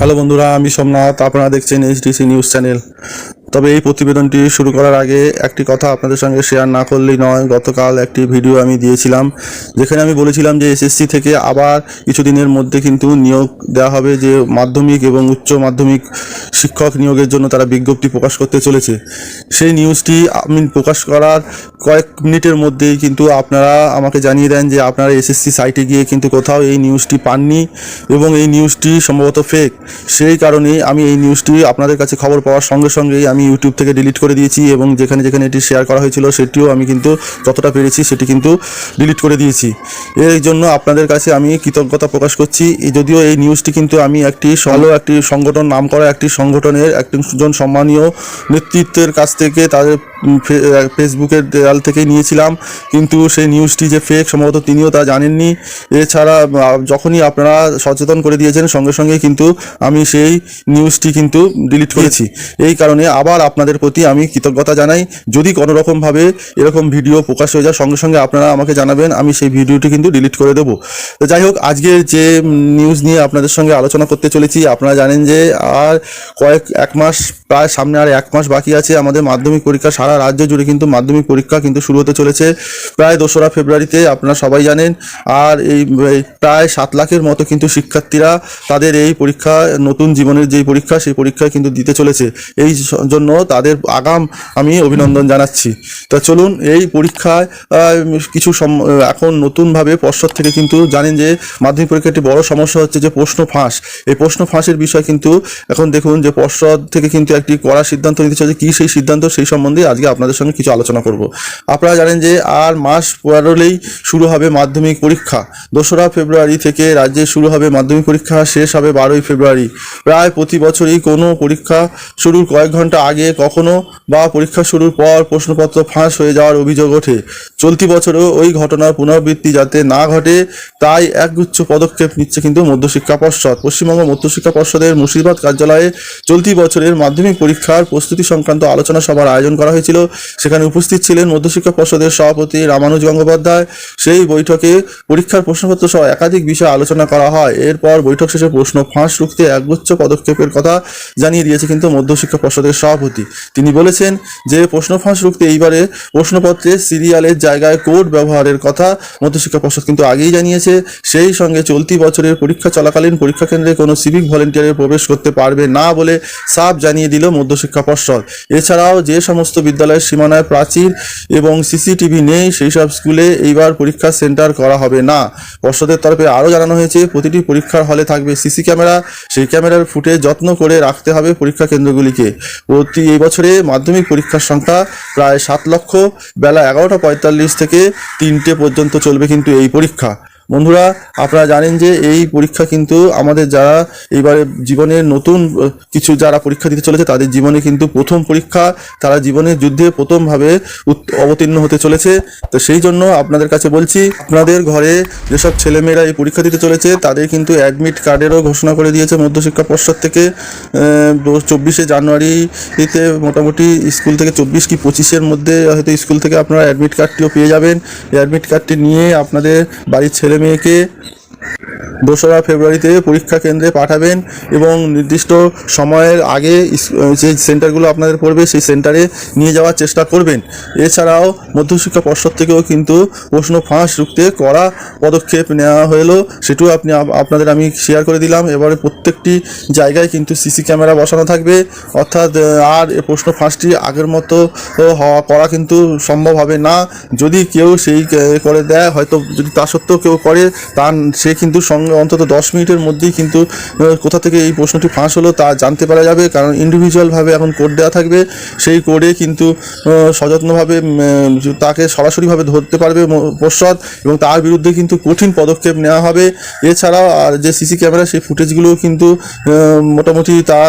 Hello বন্ধুরা আমি সোমনাথ আপনারা দেখছেন এইচডিসি নিউজ চ্যানেল তবে এই প্রতিবেদনটি শুরু করার আগে একটি কথা আপনাদের সঙ্গে শেয়ার না করলেই নয়। গতকাল একটি ভিডিও আমি দিয়েছিলাম, যেখানে আমি বলেছিলাম যে এসএসসি থেকে আবার কিছুদিনের মধ্যে কিন্তু নিয়োগ দেওয়া হবে যে মাধ্যমিক এবং উচ্চ মাধ্যমিক শিক্ষক নিয়োগের জন্য তারা বিজ্ঞপ্তি প্রকাশ করতে চলেছে। সেই নিউজটি আমি প্রকাশ করার কয়েক মিনিটের মধ্যেই কিন্তু আপনারা আমাকে জানিয়ে দেন যে আপনারা এসএসসি সাইটে গিয়ে কিন্তু কোথাও এই নিউজটি পাননি এবং এই নিউজটি সম্ভবত ফেক সেই কারণেই আমি এই নিউজটি আপনাদের কাছে খবর পাওয়ার সঙ্গে সঙ্গেই আমি ইউটিউব থেকে ডিলিট করে দিয়েছি এবং যেখানে যেখানে এটি শেয়ার করা হয়েছিল সেটিও আমি কিন্তু যতটা পেরেছি সেটি কিন্তু ডিলিট করে দিয়েছি। এর জন্য আপনাদের কাছে আমি কৃতজ্ঞতা প্রকাশ করছি। যদিও এই নিউজটি কিন্তু আমি একটি সলো একটি সংগঠন নাম করা একটি সংগঠনের একজন সম্মানীয় নেতৃত্বের কাছ থেকে তাদের ফেসবুকের দেয়াল থেকেই নিয়েছিলাম। কিন্তু সেই নিউজটি যে ফেক সম্ভবত তিনিও তা জানেননি। এছাড়া যখনই আপনারা সচেতন করে দিয়েছেন, সঙ্গে সঙ্গে কিন্তু আমি সেই নিউজটি কিন্তু ডিলিট করেছি। এই কারণে আবার আপনাদের প্রতি আমি কৃতজ্ঞতা জানাই। যদি কোনো রকমভাবে এরকম ভিডিও প্রকাশ হয়ে যায়, সঙ্গে সঙ্গে আপনারা আমাকে জানাবেন, আমি সেই ভিডিওটি কিন্তু ডিলিট করে দেবো। তো যাই হোক, আজকের যে নিউজ নিয়ে আপনাদের সঙ্গে আলোচনা করতে চলেছি, আপনারা জানেন যে আর কয়েক, এক মাস, প্রায় সামনে আর এক মাস বাকি আছে আমাদের মাধ্যমিক পরীক্ষা সারা রাজ্য জুড়ে কিন্তু মাধ্যমিক পরীক্ষা কিন্তু শুরু হতে চলেছে। প্রায় দোসরা ফেব্রুয়ারিতে আপনারা সবাই জানেন। আর এই প্রায় সাত লাখের মতো কিন্তু শিক্ষার্থীরা তাদের এই পরীক্ষা, নতুন জীবনের যেই পরীক্ষা, সেই পরীক্ষায় কিন্তু দিতে চলেছে। এই জন্য তাদের আগাম আমি অভিনন্দন জানাচ্ছি। তা চলুন এই পরীক্ষায় কিছু এখন নতুনভাবে পর্ষদ থেকে কিন্তু জানেন যে মাধ্যমিক পরীক্ষা একটি বড় সমস্যা হচ্ছে যে প্রশ্ন ফাঁস। এই প্রশ্ন ফাঁসের বিষয় কিন্তু এখন দেখুন যে পর্ষদ থেকে কিন্তু একটি কড়া সিদ্ধান্ত নিতে চলেছে। কী সেই সিদ্ধান্ত? সেই সম্বন্ধে আজকে আপনাদের সঙ্গে কিছু আলোচনা করব। আপনারা জানেন যে আর মাস পরেলেই শুরু হবে মাধ্যমিক পরীক্ষা। দোসরা ফেব্রুয়ারি থেকে রাজ্যে শুরু হবে মাধ্যমিক পরীক্ষা, শেষ হবে বারোই ফেব্রুয়ারি। প্রায় প্রতি বছরই কোনো পরীক্ষা শুরুর কয়েক ঘণ্টা আগে কখনো বা পরীক্ষা শুরুর পর প্রশ্নপত্র ফাঁস হয়ে যাওয়ার অভিযোগ ওঠে। চলতি বছরেও ওই ঘটনার পুনরাবৃত্তি যাতে না ঘটে, তাই একগুচ্ছ পদক্ষেপ নিচ্ছে কিন্তু মধ্যশিক্ষা পর্ষদ। পশ্চিমবঙ্গ মধ্যশিক্ষা পর্ষদের মুর্শিদাবাদ কার্যালয়ে চলতি বছরের মাধ্যমিক পরীক্ষার প্রস্তুতি সংক্রান্ত আলোচনা সভার আয়োজন করা হয়েছিল সেখানে উপস্থিত ছিলেন মধ্যশিক্ষা পর্ষদের সভাপতি রামানুজ গঙ্গোপাধ্যায়। সেই বৈঠকে পরীক্ষার প্রশ্নপত্র সহ একাধিক বিষয়ে আলোচনা করা হয়। এরপর বৈঠক শেষে প্রশ্ন ফাঁস রুখতে একগুচ্ছ পদক্ষেপের কথা জানিয়ে দিয়েছে কিন্তু মধ্যশিক্ষা পর্ষদের সভাপতি। তিনি বলেছেন যে, প্রশ্ন ফাঁস রুখতে এইবারে প্রশ্নপত্রে সিরিয়ালের জায়গায় কোড ব্যবহারের কথা মধ্যশিক্ষা পর্ষদ কিন্তু আগেই জানিয়েছে। সেই সঙ্গে চলতি বছরের পরীক্ষা চলাকালীন পরীক্ষা কেন্দ্রে কোনো সিভিক ভলেন্টিয়ারের প্রবেশ করতে পারবে না বলে সাফ জানিয়ে দিল মধ্যশিক্ষা পর্ষদ। এছাড়াও যে সমস্ত বিদ্যালয়ের সীমানায় প্রাচীর এবং সিসিটিভি নেই, সেই সব স্কুলে এইবার পরীক্ষা সেন্টার করা হবে না। পর্ষদের তরফে আরও জানানো হয়েছে, প্রতিটি পরীক্ষার হলে থাকবে সিসি ক্যামেরা, সেই ক্যামেরার ফুটে যত্ন করে রাখতে হবে পরীক্ষা কেন্দ্রগুলিকে। প্রতি এই বছরে মাধ্যমিক পরীক্ষার সংখ্যা প্রায় সাত লক্ষ, বেলা এগারোটা পঁয়তাল্লিশ থেকে তিনটে পর্যন্ত চলবে কিন্তু এই পরীক্ষা। বন্ধুরা, আপনারা জানেন যে এই পরীক্ষা কিন্তু আমাদের যারা এইবারে জীবনের নতুন কিছু যারা পরীক্ষা দিতে চলেছে, তাদের জীবনে কিন্তু প্রথম পরীক্ষা, তারা জীবনের যুদ্ধে প্রথমভাবে অবতীর্ণ হতে চলেছে। তো সেই জন্য আপনাদের কাছে বলছি, আপনাদের ঘরে যেসব ছেলেমেয়েরা এই পরীক্ষা দিতে চলেছে, তাদের কিন্তু অ্যাডমিট কার্ডেরও ঘোষণা করে দিয়েছে মধ্যশিক্ষা পর্ষদ থেকে। চব্বিশে জানুয়ারিতে মোটামুটি স্কুল থেকে চব্বিশ কি পঁচিশের মধ্যে হয়তো স্কুল থেকে আপনারা অ্যাডমিট কার্ডটিও পেয়ে যাবেন। অ্যাডমিট কার্ডটি নিয়ে আপনাদের বাড়ির ছেলে মেয়েকে দোসরা ফেব্রুয়ারিতে পরীক্ষা কেন্দ্রে পাঠাবেন এবং নির্দিষ্ট সময়ের আগে যে সেন্টারগুলো আপনাদের পড়বে সেই সেন্টারে নিয়ে যাওয়ার চেষ্টা করবেন। এছাড়াও মধ্যশিক্ষা পর্ষদ থেকেও কিন্তু প্রশ্ন ফাঁস রুখতে কড়া পদক্ষেপ নেওয়া হলো, সেটিও আপনি আপনাদের আমি শেয়ার করে দিলাম। এবারে প্রত্যেকটি জায়গায় কিন্তু সিসি ক্যামেরা বসানো থাকবে। অর্থাৎ আর এ প্রশ্ন ফাঁসটি আগের মতো হওয়া, করা কিন্তু সম্ভব হবে না। যদি কেউ সেই করে দেয়, হয়তো যদি তা সত্ত্বেও কেউ করে, তার, সে কিন্তু সঙ্গে অন্তত দশ মিনিটের মধ্যেই কিন্তু কোথা থেকে এই প্রশ্নটি ফাঁস হলো তা জানতে পারা যাবে। কারণ ইন্ডিভিজুয়ালভাবে এখন কোড দেওয়া থাকবে। সেই কোডে কিন্তু সযত্নভাবে তাকে সরাসরিভাবে ধরতে পারবে পর্ষদ এবং তার বিরুদ্ধে কিন্তু কঠিন পদক্ষেপ নেওয়া হবে। এছাড়াও আর যে সিসি ক্যামেরা সেই ফুটেজগুলোও কিন্তু মোটামুটি তা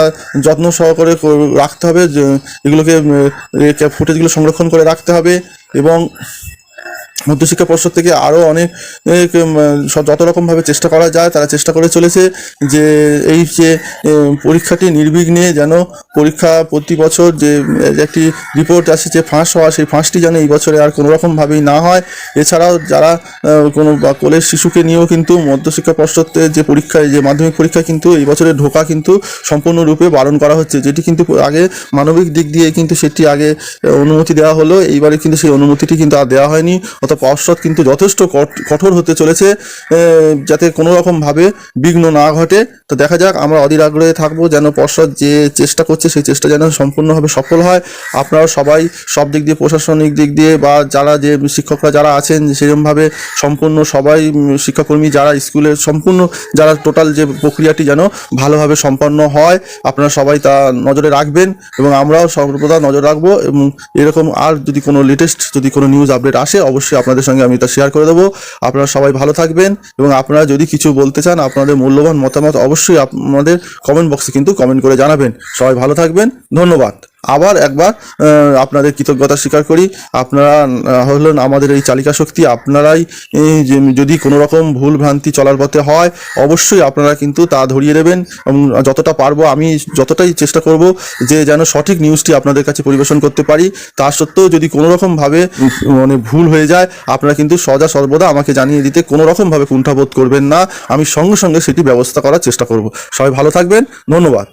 যত্ন সহকারে রাখতে হবে। এগুলোকে ফুটেজগুলো সংরক্ষণ করে রাখতে হবে এবং মধ্যশিক্ষা পর্ষদ থেকে আরও অনেক যত রকমভাবে চেষ্টা করা যায়, তারা চেষ্টা করে চলেছে যে এই যে পরীক্ষাটি নির্বিঘ্নে যেন পরীক্ষা প্রতি বছর যে, একটি রিপোর্ট আসে যে ফাঁস হওয়া, সেই ফাঁসটি যেন এই বছরে আর কোনো রকমভাবেই না হয়। এছাড়াও যারা কোনো বা কোলের শিশুকে নিয়েও কিন্তু মধ্যশিক্ষা পর্ষদের যে পরীক্ষায়, যে মাধ্যমিক পরীক্ষা কিন্তু এই বছরে ঢোকা কিন্তু সম্পূর্ণরূপে বারণ করা হচ্ছে। যেটি কিন্তু আগে মানবিক দিক দিয়ে কিন্তু সেটি আগে অনুমতি দেওয়া হলো। এইবারে কিন্তু সেই অনুমতিটি কিন্তু আর দেওয়া হয়নি। অত পর্ষদ কিন্তু যথেষ্ট কঠ- কঠোর হতে চলেছে যাতে কোনো রকমভাবে বিঘ্ন না ঘটে। তো দেখা যাক, আমরা অধীর আগ্রহে থাকব যেন পর্ষদ যে চেষ্টা করছে, সেই চেষ্টা যেন সম্পূর্ণভাবে সফল হয়। আপনারা সবাই সব দিক দিয়ে, প্রশাসনিক দিক দিয়ে বা যারা যে শিক্ষকরা যারা আছেন সেরকমভাবে সম্পূর্ণ সবাই, শিক্ষাকর্মী যারা স্কুলের সম্পূর্ণ যারা টোটাল যে প্রক্রিয়াটি যেন ভালোভাবে সম্পন্ন হয়, আপনারা সবাই তা নজরে রাখবেন এবং আমরাও সর্বদা নজর রাখব। এবং এরকম আর যদি কোনো লেটেস্ট যদি কোনো নিউজ আপডেট আসে, অবশ্যই আপনাদের সঙ্গে আমি তা শেয়ার করে দেবো। আপনারা সবাই ভালো থাকবেন এবং আপনারা যদি কিছু বলতে চান, আপনাদের মূল্যবান মতামত অবশ্যই আপনাদের কমেন্ট বক্সে কিন্তু কমেন্ট করে জানাবেন। সবাই ভালো থাকবেন, ধন্যবাদ। আবার একবার আপনাদের কৃতজ্ঞতা স্বীকার করি। আপনারা হলেন আমাদের এই চালিকা শক্তি, আপনারাই যদি কোনো রকম ভুল ভ্রান্তি চলার পথে হয়, অবশ্যই আপনারা কিন্তু তা ধরিয়ে দেবেন। এবং যতটা পারব, আমি যতটাই চেষ্টা করব যে যেন সঠিক নিউজটি আপনাদের কাছে পরিবেশন করতে পারি। তা সত্ত্বেও যদি কোনো রকমভাবে মানে ভুল হয়ে যায়, আপনারা কিন্তু সদা সর্বদা আমাকে জানিয়ে দিতে কোনো রকমভাবে কুণ্ঠাবোধ করবেন না। আমি সঙ্গে সঙ্গে সেটি ব্যবস্থা করার চেষ্টা করব। সবাই ভালো থাকবেন। ধন্যবাদ।